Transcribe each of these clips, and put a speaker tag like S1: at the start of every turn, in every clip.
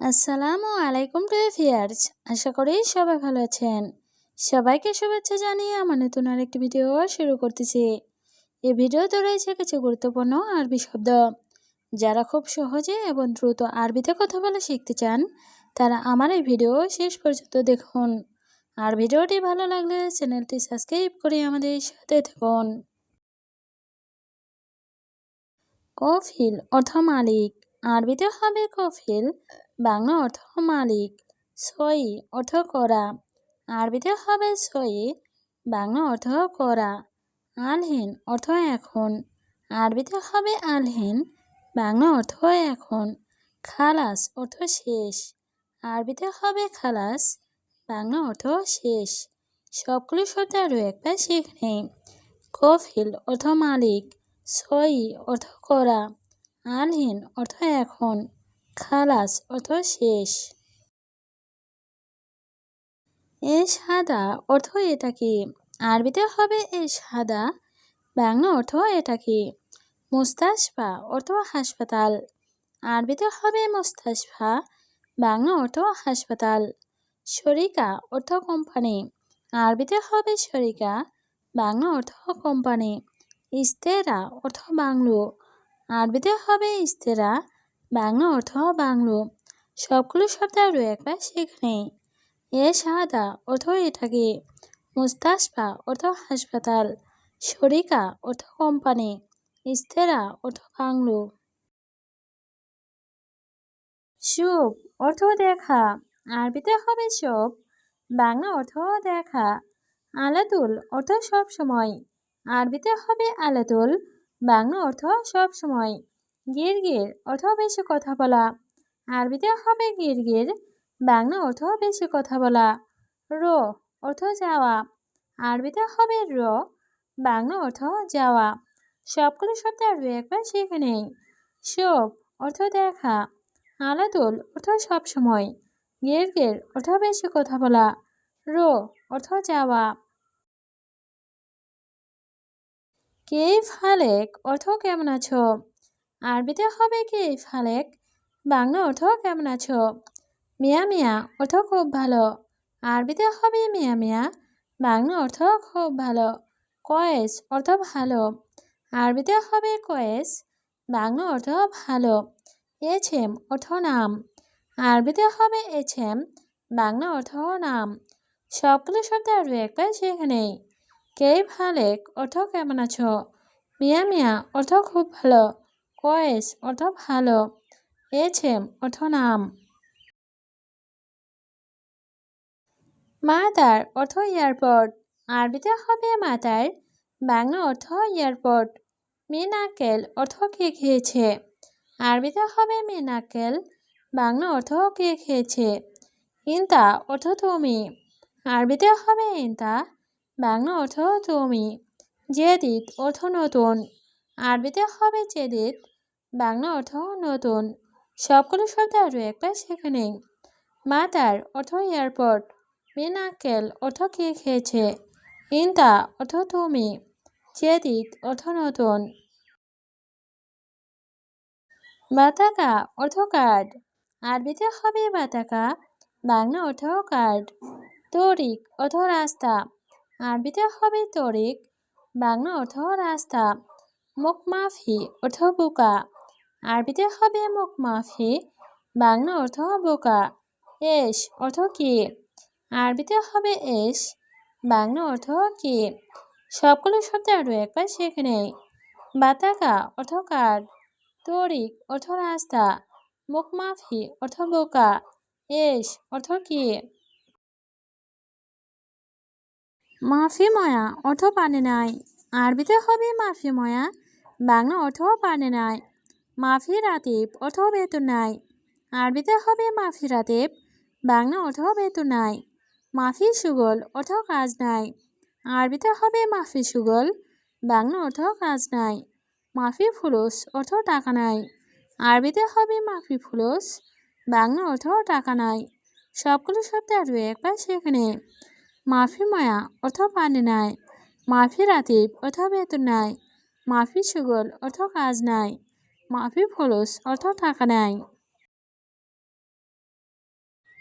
S1: আসসালামু আলাইকুম two fierce আশা করি সবাই ভালো আছেন। সবাইকে শুভেচ্ছা জানিয়ে আমার নতুন আরেকটি ভিডিও শুরু করতেছি। এই ভিডিওতে রয়েছে কিছু গুরুত্বপূর্ণ আরবি শব্দ। যারা খুব সহজে এবং দ্রুত আরবিতে কথা বলা শিখতে চান, তারা আমার এই ভিডিও শেষ পর্যন্ত দেখুন। আর ভিডিওটি ভালো লাগলে চ্যানেলটি সাবস্ক্রাইব করে আমাদের সাথে থাকুন। কফিল অর্থ মালিক। আরবিতে হবে কফিল। বাংলা অর্থ মালিক। সই অর্থ করা। আরবিতে হবে সই। বাংলা অর্থ করা। আলহীন অর্থ এখন। আরবিতে হবে আলহীন। বাংলা অর্থ এখন। খালাস অর্থ শেষ। আরবিতে হবে খালাস। বাংলা অর্থ শেষ। সবগুলো শব্দ আরও একবার শিখে কফিল অর্থ মালিক। সই অর্থ করা। আলহীন অর্থ এখন। খালাস, অর্থ শেষ। এ সাদা অর্থ এটা কি? আরবিতে হবে এ সাদা, বাংলা অর্থ এটা কি? মুস্তাশফা অর্থ হাসপাতাল। আরবিতে হবে মুস্তাশফা, বাংলা অর্থ হাসপাতাল। শরিকা অর্থ কোম্পানি। আরবিতে হবে শরিকা, বাংলা অর্থ কোম্পানি। ইস্তেরা অর্থ বাংলো। আরবিতে হবে ইস্তেরা বাংলা অর্থ বাংলো। সবগুলো শব্দ আরও একবার সেখানে। এ সাদা অর্থ এটাকে মুস্তাসফা অর্থ হাসপাতাল। শরিকা অর্থ কোম্পানি। ইস্তেরা অর্থ বাংলো। শুভ অর্থ দেখা। আরবিতে হবে শুভ। বাংলা অর্থ দেখা। আলাদুল অর্থ সব সময়। আরবিতে হবে আলাদুল বাংলা অর্থ সব সময়। গির গির অর্থ বেশি কথা বলা। আরবিতে হবে গির গির, বাংলা অর্থ বেশি কথা বলা। র অর্থ যাওয়া। আরবিতে হবে র, বাংলা অর্থ যাওয়া। সবগুলো শব্দ আরবি একবার শিখে নেই। শোভ অর্থ দেখা। আলাদুল অর্থ সবসময় গের গের অর্থ বেশি কথা বলা। রো অর্থ যাওয়া। কে ফালেক অর্থ কেমন আছো? আরবিতে হবে কে ফালেক বাংলা অর্থ কেমন আছো? মিয়া মিয়া অর্থ খুব ভালো। আরবিতে হবে মিয়া মিয়া, বাংলা অর্থ খুব ভালো। কয়েস অর্থ ভালো। আরবিতে হবে কয়েস, বাংলা অর্থ ভালো। এছেম অর্থ নাম। আরবিতে হবে এছেম বাংলা অর্থ নাম। সবগুলো শব্দ আরবি একবার সেখানে কে ভালেক অর্থ কেমন আছো? মিয়া মিয়া অর্থ খুব ভালো। কয়েস অর্থ ভালো। এছেম অর্থ নাম। মাতার অর্থ এয়ারপোর্ট। আরবিতে হবে মাতার। বাংলা অর্থ এয়ারপোর্ট। মিনাকেল অর্থ কে খেয়েছে। আরবিতে হবে মিনাকেল। বাংলা অর্থ কে খেয়েছে। ইন্তা অর্থ তুমি। আরবিতে হবে ইন্তা। বাংলা অর্থ তুমি। জেদিত অর্থ নতুন। আরবিতে হবে জেদিত। বাংলা অর্থ নতুন। সবগুলো শব্দ আরও একবার সেখানে মাতার অর্থ এয়ারপোর্ট। মিনাকেল অর্থ কে খেয়েছে। ইন্তা অর্থ তুমি। জেদিত অর্থ নতুন। বাতাকা অর্থ কার্ড। আরবিতে হবে বাতাকা, বাংলা অর্থ কার্ড। তরিক অর্থ রাস্তা। আরবিতে হবে তরিক, বাংলা অর্থ রাস্তা। মুখমাফি অর্থ বোকা। আরবিতে হবে মুখ মাফি, বাংলা অর্থ বোকা। এস, অর্থ কি? আরবিতে হবে এস, বাংলা অর্থ কি? সবগুলো শব্দ আরও একবার সেখানে বাতাকা, অর্থ কার্ড তরিক, অর্থ রাস্তা। মুখ মাফি, অর্থ বোকা। এস, অর্থ কি? মাফি ময়া, অর্থ পানে নাই। আরবিতে হবে মাফি ময়া, বাংলা অর্থ পানে নাই। মাফি রাতিব অর্থ নাই আরবিতে হবে মাফি রাতিব বাংলা অর্থ বেতন নাই মাফি সুগল অর্থ কাজ নাই আরবিতে হবে মাফি সুগল বাংলা অর্থ কাজ নাই মাফি ফুলুস অর্থ টাকা নাই আরবিতে হবে মাফি ফুলুস বাংলা অর্থ টাকা নাই সবগুলো শব্দ আরও একবার সেখানে মাফি মায়া অর্থ পানি নাই মাফি রাতিব অর্থ বেতন নাই মাফি সুগল অর্থ কাজ নাই মাফি ফুলুস অর্থ টাকা নাই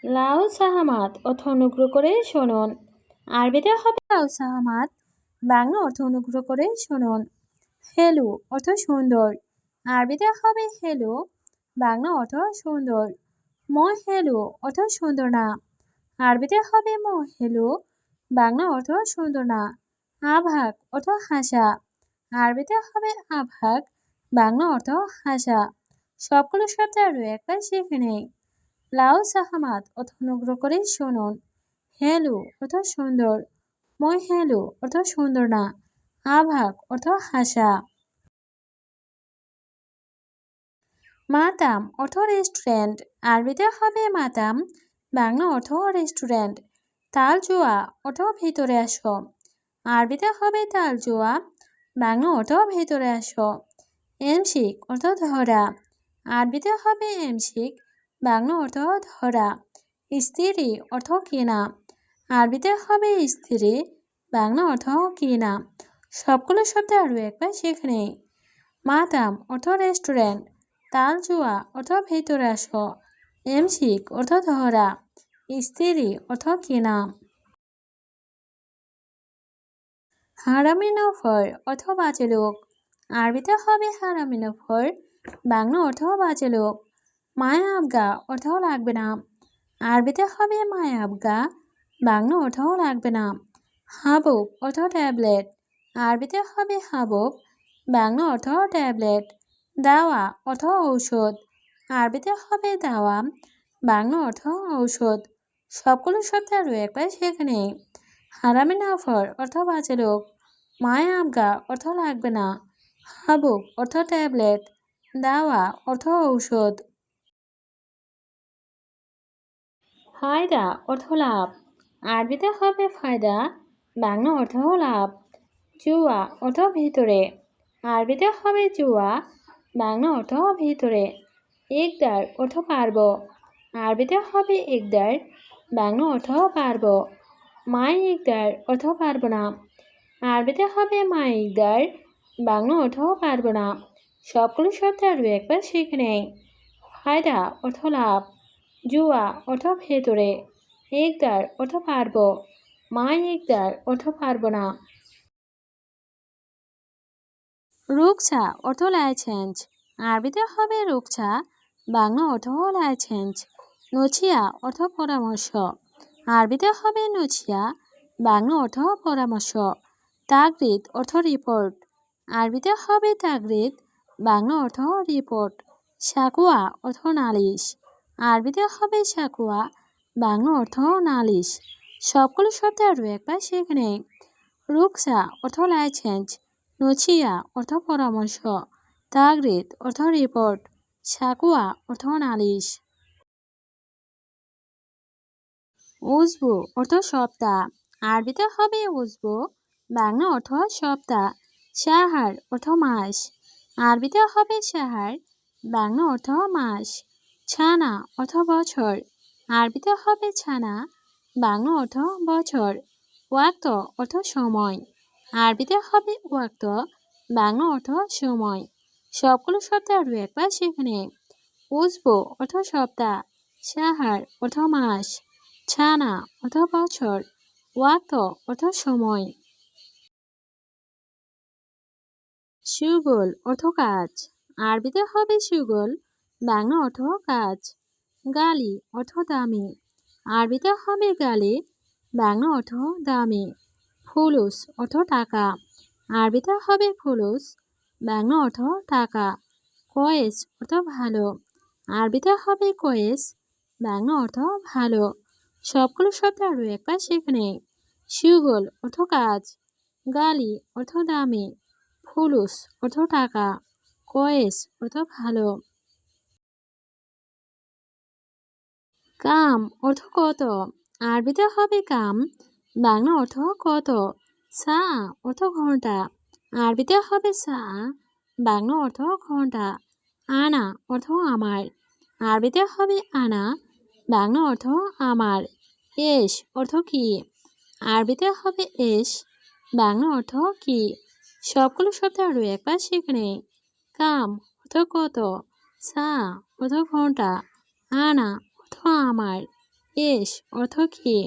S1: লাউ সাহামাত অর্থ অনুগ্রহ করে শুনুন। আরবিতে হবে লাউ সাহামাত বাংলা অর্থ অনুগ্রহ করে শুনুন। হেলু অর্থ সুন্দর। আরবিতে হবে হেলু বাংলা অর্থ সুন্দর। ম হেলু অর্থ সুন্দর না। আরবিতে হবে ম হেলু বাংলা অর্থ সুন্দর না। আভাগ অর্থ হাসা। আরবিতে হবে আভাগ বাংলা অর্থ হাসা সবগুলো শব্দ আরও একবার শিখে নেই। লাউ সাহামাত অর্থ অনুগ্রহ করে শুনুন। হেলু অর্থ সুন্দর। মই হেলু অর্থ সুন্দর না। আভাগ অর্থ হাসা। মাতাম অর্থ রেস্টুরেন্ট। আরবিতে হবে মাতাম, বাংলা অর্থ রেস্টুরেন্ট। তাল জুয়া অর্থ ভিতরে আসো। আরবিতে হবে তাল জুয়া বাংলা অর্থ ভিতরে আসো। এমসিক অর্থ ধরা। আরবিতে হবে এমসিক বাংলা অর্থ ধরা। স্ত্রী অর্থ কেনা। আরবিতে হবে স্ত্রী, বাংলা অর্থ কিনা। সবগুলো শব্দ আরও একবার নেই। মাতাম অর্থ রেস্টুরেন্ট তাল জুয়া অর্থ ভেতরে আসো এমসিক অর্থ ধরা। স্ত্রী অর্থ কেনা। হারামি নফর অর্থ বাজে লোক। আরবিতে হবে হারামি নফর বাংলা অর্থ বাজে লোক। মায়া আবগা অর্থ লাগবে না। আরবিতে হবে মায়া আবগা, বাংলা অর্থ লাগবে না। হাবুব অর্থ ট্যাবলেট। আরবিতে হবে হাবুব, বাংলা অর্থ ট্যাবলেট। দাওয়া অর্থ ঔষধ। আরবিতে হবে দাওয়া, বাংলা অর্থ ঔষধ। সবগুলো শব্দ আরও একবার সেখানে হারামি নাফর অর্থ বাজে লোক। মায়া আবগা অর্থ লাগবে না। হাবুব অর্থ ট্যাবলেট, দাওয়া অর্থ ঔষধ। ফায়দা অর্থ লাভ, আরবিতে হবে ফায়দা, বাংলা অর্থ লাভ, জুয়া অর্থ ভিতরে, আরবিতে হবে জুয়া, বাংলা অর্থ ভিতরে, একদার অর্থ পারব, আরবিতে হবে একদার, বাংলা অর্থ পারব, মাই একদার অর্থ পারব না, আরবিতে হবে মাই একদার বাংলা অর্থ পারব না। সবগুলো শব্দ আরও একবার শিখে নেই। ফায়দা অর্থ লাভ। জুয়া অর্থ ভেতরে। একদার অর্থ পারব। মাই একদার অর্থ পারব না। রুকছা অর্থ লাইসেন্স। আরবিতে হবে রুকছা, বাংলা অর্থ লাইসেন্স। নছিয়া অর্থ পরামর্শ। আরবিতে হবে নছিয়া, বাংলা অর্থ পরামর্শ। তাগরিদ অর্থ রিপোর্ট। আরবিতে হবে তাগরিদ বাংলা অর্থ রিপোর্ট সাকুয়া অর্থ নালিশ। আরবিতে হবে সাকুয়া, বাংলা অর্থ নালিশ। সবগুলো শব্দ আরও একবার সেখানে। রুকসা অর্থ লাইসেন্স নছিয়া অর্থ পরামর্শ। তাগরিদ অর্থ রিপোর্ট সাকুয়া অর্থ নালিশ। উজবু অর্থ সপ্তাহ। আরবিতে হবে উজবু, বাংলা অর্থ সপ্তাহ। সাহার অর্থ মাস। আরবিতে হবে সাহার বাংলা অর্থ মাস। ছানা অর্থ বছর আরবিতে হবে ছানা, বাংলা অর্থ বছর। ওয়াক্ত অর্থ সময় আরবিতে হবে ওয়াক্ত, বাংলা অর্থ সময়। সবগুলো শব্দ আরও একবার সেখানে উজবো অর্থ সপ্তাহ সাহার অর্থ মাস। ছানা অর্থ বছর, ওয়াক্ত অর্থ সময়। সুগোল অর্থ কাজ। আরবিতে হবে সুগোল, বাংলা অর্থ কাজ। গালি অর্থ দামি। আরবিতে হবে গালি, বাংলা অর্থ দামি। ফুলুস অর্থ টাকা। আরবিতে হবে ফুলুস, বাংলা অর্থ টাকা। কয়েস অর্থ ভালো। আরবিতে হবে কয়েস, বাংলা অর্থ ভালো। সবগুলো শব্দ আরও একবার সেখানে সুগোল অর্থ কাজ। গালি অর্থ দামি। ফুলুস অর্থ টাকা। কয়েস অর্থ ভালো। কাম অর্থ কত? আরবিতে হবে কাম, বাংলা অর্থ কত? সা অর্থ ঘণ্টা। আরবিতে হবে সা, বাংলা অর্থ ঘণ্টা। আনা অর্থ আমার। আরবিতে হবে আনা, বাংলা অর্থ আমার। এস অর্থ কি? আরবিতে হবে এস, বাংলা অর্থ কি? সবগুলো শব্দ আরও একবার সেখানে কাম অথ কত, সা অথ ঘণ্টা, আনা অথ আমার, এস অর্থ কী।